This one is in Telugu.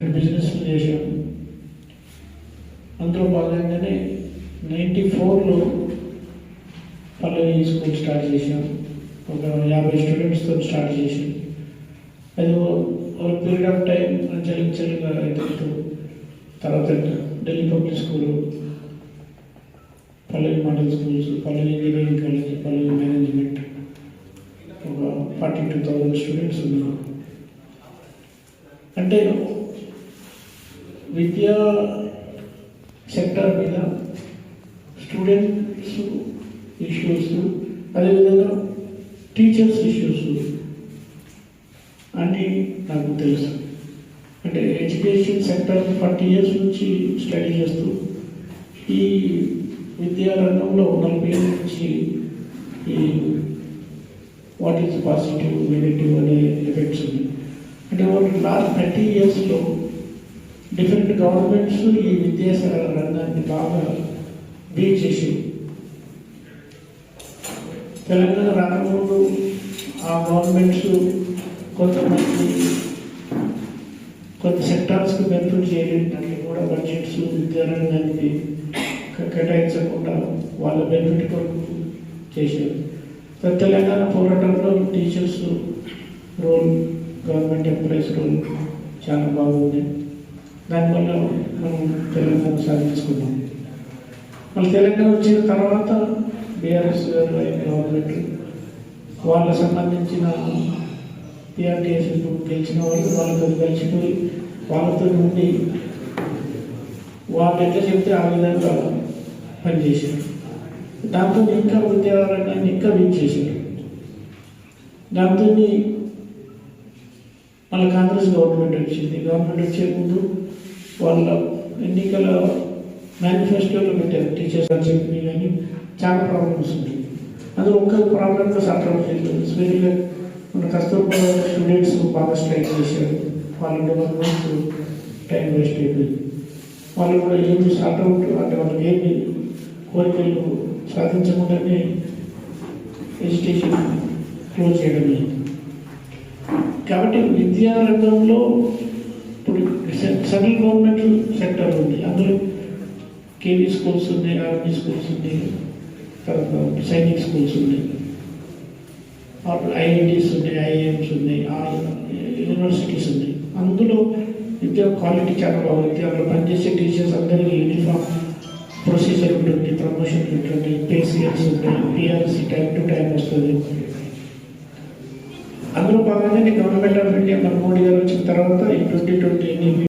బిజినెస్ చేశాం అందులో భాగంగానే నైంటీ ఫోర్లో పల్లవి స్కూల్ స్టార్ట్ చేశాం ఒక యాభై స్టూడెంట్స్తో స్టార్ట్ చేసాం అది ఒక పీరియడ్ ఆఫ్ టైం చలించలుగా ఎదుగుతూ తర్వాత Delhi public school Pallavi model schools Pallavi engineering college Pallavi management ఒక ఫార్టీ టూ థౌజండ్ స్టూడెంట్స్ ఉన్నారు. అంటే విద్యా సెక్టర్ మీద స్టూడెంట్స్ ఇష్యూస్ అదేవిధంగా టీచర్స్ ఇష్యూస్ అని నాకు తెలుసు. అంటే ఎడ్యుకేషన్ సెక్టర్ ఫార్టీ ఇయర్స్ నుంచి స్టడీ చేస్తూ ఈ విద్యా రంగంలో నలభై ఏళ్ళ నుంచి ఈ వాట్ ఈస్ పాజిటివ్ నెగిటివ్ అనే ఎఫెక్ట్స్ ఉన్నాయి. అంటే వాళ్ళు లాస్ట్ థర్టీ ఇయర్స్లో డిఫరెంట్ గవర్నమెంట్స్ ఈ విద్యా రంగాన్ని బాగా బీట్ చేసి తెలంగాణ రాకముందు ఆ గవర్నమెంట్స్ కొంతమంది కొంత సెక్టార్స్కి బెనిఫిట్ చేయడానికి కూడా బడ్జెట్స్ విద్యారంగానికి క- కేటాయించకుండా వాళ్ళ బెనిఫిట్ కొరకు చేశారు. తెలంగాణ పోరాటంలో teachers role government employees role చాలా బాగుంది. దానివల్ల మనం తెలంగాణ సాధించుకున్నాం. మళ్ళీ తెలంగాణ వచ్చిన తర్వాత బీఆర్ఎస్ గవర్నమెంట్ వాళ్ళకు సంబంధించిన టీఆర్టీఎస్ గెలిచిన వాళ్ళు వాళ్ళతో కలిసిపోయి వాళ్ళతో ఉండి వాళ్ళు ఎట్లా చెప్తే ఆ విధంగా పనిచేశారు. దాంతో ఇంకా విద్యారంగాన్ని ఇంకా వీక్ చేశారు దాంతో మళ్ళీ కాంగ్రెస్ గవర్నమెంట్ వచ్చింది. గవర్నమెంట్ వచ్చే ముందు వాళ్ళ ఎన్నికల మేనిఫెస్టోలో పెట్టారు టీచర్స్ అని చెప్పి కానీ చాలా ప్రాబ్లమ్స్ ఉన్నాయి. అందులో ఒక్క ప్రాబ్లమ్లో సఫర్ అవుతుంది స్పెషల్గా మన కస్తూర్బా స్టూడెంట్స్ బాగా స్ట్రైక్ చేశారు. వాళ్ళు వన్ మంత్ టైం వేస్ట్ అయిపోయింది. వాళ్ళు కూడా ఏమి సార్ట్ అవుట్ అంటే వాళ్ళకి ఏమి కోరికలు సాధించకుండానే ఎడ్యుకేషన్ క్లోజ్ చేయడం జరిగింది. కాబట్టి విద్యా రంగంలో ఇప్పుడు సెంట్రల్ గవర్నమెంట్ సెక్టర్ ఉంది. అందులో కేవీ స్కూల్స్ ఉన్నాయి ఆర్మీ స్కూల్స్ ఉన్నాయి తర్వాత సైనిక్ స్కూల్స్ ఉన్నాయి. ఐఐటీస్ ఉన్నాయి ఐఐఎమ్స్ ఉన్నాయి యూనివర్సిటీస్ ఉన్నాయి. అందులో విద్యా క్వాలిటీ చాలా బాగుంది. అక్కడ పనిచేసే టీచర్స్ అందరికీ యూనిఫామ్ ప్రొసీజర్ ఉంటుంది ప్రమోషన్ ఉంటుంది పేసిఎల్స్ ఉంటాయి పిఆర్సీ టైం టు టైం వస్తుంది. అందులో భాగంగా గవర్నమెంట్ ఆఫ్ ఇండియా మన మోడీ గారు వచ్చిన తర్వాత ఈ ట్వంటీ ట్వంటీ